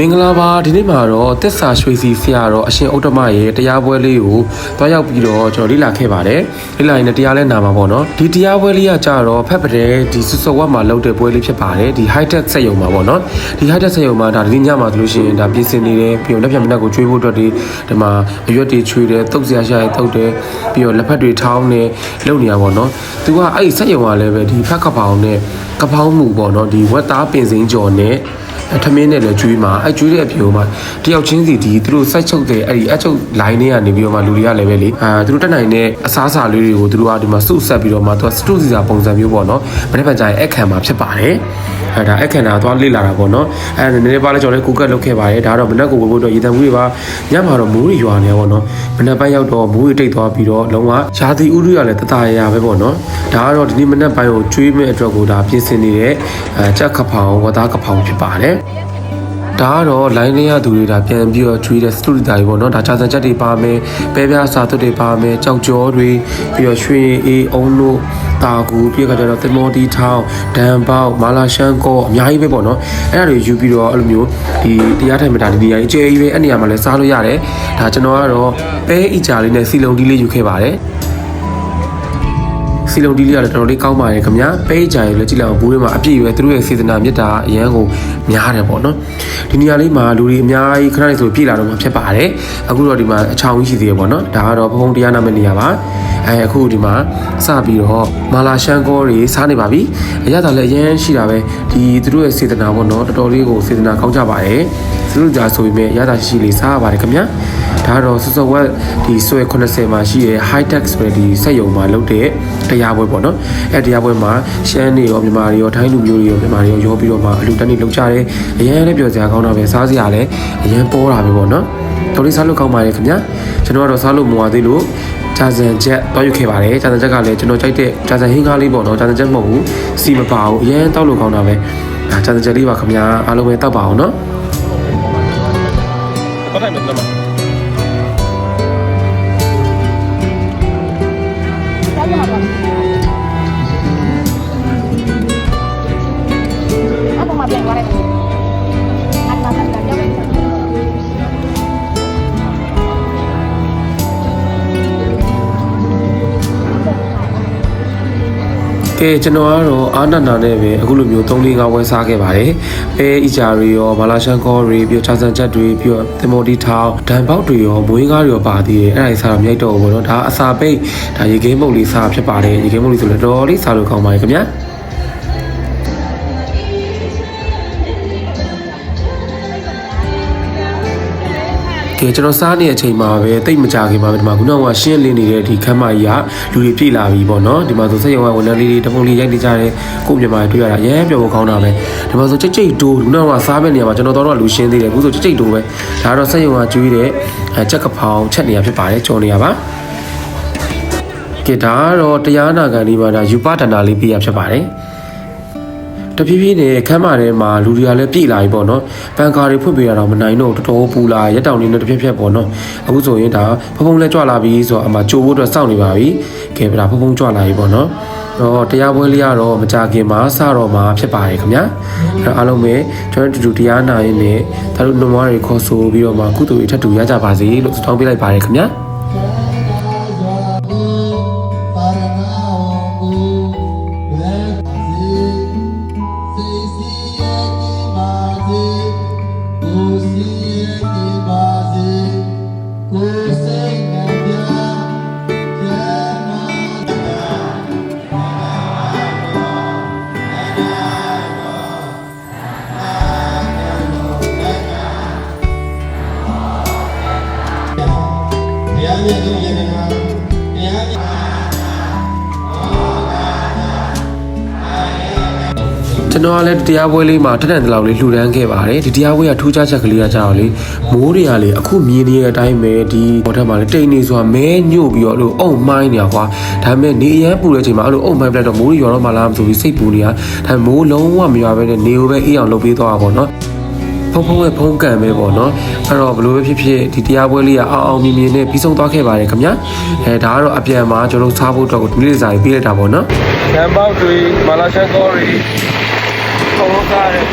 မင်္ဂလာပါဒီနေ့မှာတော့တစ္ဆာရွှေစီဆရာတော်အရှင်ဥတ္တမရဲ့တရားပွဲလေးကိုတွားရောက်ပြီးတော့ကျွန်တော်လေ့လာခဲ့ပါတယ်လေ့လာရင်လည်းတရားလဲနာမှာပေါ့နော်ဒီတရားပွဲလေးကကြတော့ဖက်ပတဲ့ဒီစွစောဝတ်မှာလုပ်တဲ့ပွဲလေးဖြစ်ပါတယ်ဒီ high tech စက်ရုံမှာပေါ့နော်ဒီ high tech စက်ရုံမှာဒါဒီညမှာဆိုလို့ရှိရင်ဒါပြင်ဆင်နေတယ်ပြီးတော့လက်ဖြတ်မနက်ကိုကျွေးဖို့အတွက်ဒီဒီမှာအရွက်တွေချွေတယ်တုပ်စရာရှာရတုပ်တယ်ပြီးတော့လက်ဖက်တွေထောင်းနေလုပ်နေရပါတော့သူကအဲ့ဒီစက်ရုံကလည်းပဲဒီဖက်ကပောင်နဲ့ကပောင်းမှုပေါ့နော်ဒီဝက်သားပင်စိမ်းကြော်နဲ့အ ထမင်းနဲ့လည်းကျွေးမှာအဲကျွေးတဲ့အပြင်မှာတယောက်ချင်းစီဒီသူတို့စိုက်ချုပ်တဲ့အဲ့ဒီအချုပ် line တွေကနေပြီးတော့မှလူတွေကလည်းပဲလေအာသူတို့တက်နိုင်တဲ့အစားအစာလေးတွေကိုသူတို့ကဒီမှာစုဆက်ပြီးတော့မှသူကစတုစီစာပုံစံမျိုးပေါ့နော်မနေ့ကကြာရင်အခမ်းမှာဖြစ်ပါတယ် အဲဒါအခမ်းတာသွားလေ့လာတာပေါ့နော်အဲနည်းနည်းပါးလဲကျွန်တော်လည်းကူကတ်လုပ်ခဲ့ပါတယ်ဒါတော့မနက်ကိုဝယ်ဖို့တော့ရေတံမှုတွေပါညမှာတော့မိုးတွေရွာနေရပေါ့နော်မနက်ပိုင်းရောက်တော့မိုးတွေတိတ်သွားပြီးတော့လုံးဝရာသီဥတုရလည်းတတရရပဲပေါ့နော်ဒါကတော့ဒီနေ့မနက်ပိုင်းကိုကျွေးမဲ့အတွက်ကိုဒါပြင်ဆင်နေတဲ့အဲကြက်ခဖောင်ဝသားခဖောင်ဖြစ်ပါတယ် ဒါကတော့ line လေးရသူတွေဒါပြန်ပြီးတော့ကျွေးတဲ့ studio တွေပေါ့နော်ဒါချာစံချက်တွေပါမယ်ပဲပြားစာသွတ်တွေပါမယ်ကြောက်ကြောတွေပြီးတော့ရွှေအေးအုံတို့တာကူပြီးတော့ကျတော့တင်မောတီထောင်းဒန်ပေါက်မာလာရှန်ကောအများကြီးပဲပေါ့နော်အဲ့ဒါတွေယူပြီးတော့အဲ့လိုမျိုးဒီတရားထိုင်မတာဒီနေရာကြီးကျဲကြီးပဲအဲ့နေရာမှာလည်းစားလို့ရတယ်ဒါကျွန်တော်ကတော့ပဲအီကြာလေးနဲ့စီလုံဒီလေးယူခဲ့ပါတယ် စီလုံးဒီလေးကလည်းတော်တော်လေးကောင်းပါတယ်ခင်ဗျာပဲကြိုင်လည်းကြည့်လိုက်အောင်ဘူးတွေမှာအပြည့်ရွယ်သူတို့ရဲ့စေတနာမေတ္တာအရန်ကိုများတယ်ပေါ့နော်ဒီနေရာလေးမှာလူတွေအများကြီးခဏလေးဆိုပြည့်လာတော့မှဖြစ်ပါတယ်အခုတော့ဒီမှာအချောင်းကြီးရှိသေးတယ်ပေါ့နော်ဒါကတော့ဘုံတရားနာမယ့်နေရာပါအဲအခုဒီမှာစပြီးတော့မာလာရှန်ကောတွေစားနေပါပြီအရသာလည်းအရန်ရှိတာပဲဒီသူတို့ရဲ့စေတနာပေါ့နော်တော်တော်လေးကိုစေတနာကောင်းကြပါတယ်သူတို့ကြာဆိုပေမဲ့ရတာရှိရှိလေးစားရပါတယ်ခင်ဗျာဒါကတော့စောစောဝက်ဒီဆွဲ80မှာရှိတဲ့ high tech ဆိုတဲ့ဒီစက်ရုံမှာလုပ်တဲ့တရားပွဲပေါ့နော်အဲတရားပွဲမှာရှမ်းတွေရောမြန်မာတွေရောထိုင်းလူမျိုးတွေရောမြန်မာတွေရောရောပြီးတော့မှအလူတက်နေလုပ်ကြတယ်အရင်လည်းပြောစရာကောင်းတာပဲစားစရာလည်းအရင်ပေါ်တာပဲပေါ့နော်တော်လေးစားလို့ကောင်းပါတယ်ခင်ဗျာကျွန်တော်ကတော့စားလို့မဝသေးလို့ဂျာဇန်ချက်တော့ယူခဲ့ပါတယ်ဂျာဇန်ချက်ကလည်းကျွန်တော်ကြိုက်တဲ့ဂျာဇန်ဟင်းကားလေးပေါ့နော်ဂျာဇန်ချက်မဟုတ်ဘူးစီမပါဘူးအရင်တောက်လို့ကောင်းတာပဲဒါဂျာဇန်ချက်လေးပါခင်ဗျာအားလုံးပဲတောက်ပါအောင်နော် Có thể mình làm Apa ကဲကျွန်တော်ကတော့အာနန္ဒာနဲ့ပဲအခုလိုမျိုး3 4 5ဝယ်စားခဲ့ပါတယ်။ပဲအီဂျာတွေရောမာလာရှန်ကောတွေပြီးတော့ချာဆန်ချက်တွေပြီးတော့တင်မော်တီထောင်ဒန်ပေါက်တွေရောမွေးကားတွေရောပါသေးတယ်။အဲ့ဒါကြီးစားတော့မြိုက်တော့ဘူးပေါ့နော်။ဒါအစာပိတ်ဒါရေကင်းမုတ်လေးစားဖြစ်ပါတယ်။ရေကင်းမုတ်လေးဆိုလည်းတော်တော်လေးစားလို့ကောင်းပါတယ်ခင်ဗျာ။ ကဲကျွန်တော်စားနေတဲ့အချိန်မှာပဲတိတ်မကြခင်မှာပဲဒီမှာခုနကရှင်းလင်းနေတဲ့ဒီခမ်းမကြီးကလူတွေပြည့်လာပြီပေါ့နော်ဒီမှာဆိုစက်ရုံကဝန်ထမ်းလေးတွေတပုံလေးရိုက်နေကြတယ်ကို့မြန်မာတွေ့ရတာအရင်ပြောဖို့ကောင်းတာပဲဒီမှာဆိုကြိတ်ကြိတ်တိုးခုနကစားမဲ့နေရာမှာကျွန်တော်တော့လူရှင်းသေးတယ်အခုဆိုကြိတ်ကြိတ်တိုးပဲဒါကတော့စက်ရုံကကျွေးတဲ့ချက်ကဖောင်ချက်နေရဖြစ်ပါတယ်ကြော်နေရပါကဲဒါကတော့တရားနာခံလေးပါဒါယူပဒနာလေးပြရဖြစ်ပါတယ် တဖြည်းဖြည်းနဲ့ခမ်းမထဲမှာလူတွေကလည်းပြည့်လာပြီပေါ့နော်ပန်ကာတွေဖွင့်ပေးရတော့မနိုင်တော့တော်တော်ပူလာရက်တောင်နေနဲ့တစ်ဖြည်းဖြည်းပေါ့နော်အခုဆိုရင်ဒါဖုံဖုံလဲကြွလာပြီဆိုတော့အမှကြိုးဖို့အတွက်စောင့်နေပါပြီကဲဗလာဖုံဖုံကြွလာပြီပေါ့နော်တော့တရားပွဲလေးကတော့မကြခင်မှာစတော့မှာဖြစ်ပါတယ်ခင်ဗျာအဲ့အားလုံးပဲကျွန်တော်တို့တူတရားနာရင်းနဲ့ဒါတို့နှမတွေခေါ်ဆိုပြီးတော့မှကုသိုလ်တွေထပ်တူရကြပါစေလို့ဆုတောင်းပေးလိုက်ပါတယ်ခင်ဗျာ ကျွန်တော်ကလည်းတရားပွဲလေးမှာတက်တန်တလောက်လေးလှူဒန်းခဲ့ပါတယ်ဒီတရားပွဲကထူးခြားချက်ကလေးကကြောက်လေမိုးတွေကလေအခုမြင်နေတဲ့အတိုင်းပဲဒီဘောထက်မှာလေတိတ်နေဆိုတာမဲညို့ပြီးတော့အဲ့လိုအုံမိုင်းနေကွာဒါပေမဲ့နေရမ်းပူတဲ့အချိန်မှာအဲ့လိုအုံမိုင်းပြတ်တော့မိုးတွေရွာတော့မှလားမသိဘူးစိတ်ပူနေတာဒါပေမဲ့မိုးလုံးဝမရွာဘဲနဲ့နေကိုပဲအေးအောင်လုပ်ပေးသွားတာပေါ့နော် ဖုံဖုံရဲ့ဖုံးကန်ပဲပေါ့နော်အဲ့တော့ဘလို့ပဲဖြစ်ဖြစ်ဒီတရားပွဲလေးကအောင်အောင်မြင်မြင်နဲ့ပြီးဆုံးသွားခဲ့ပါတယ်ခင်ဗျာအဲဒါကတော့အပြန်မှာကျွန်တော်တို့စားဖို့အတွက်ကိုဒီလေးစာကြီးပေးလိုက်တာပေါ့နော် Đàn bao tùy mà là xe co rồi Không có ca rồi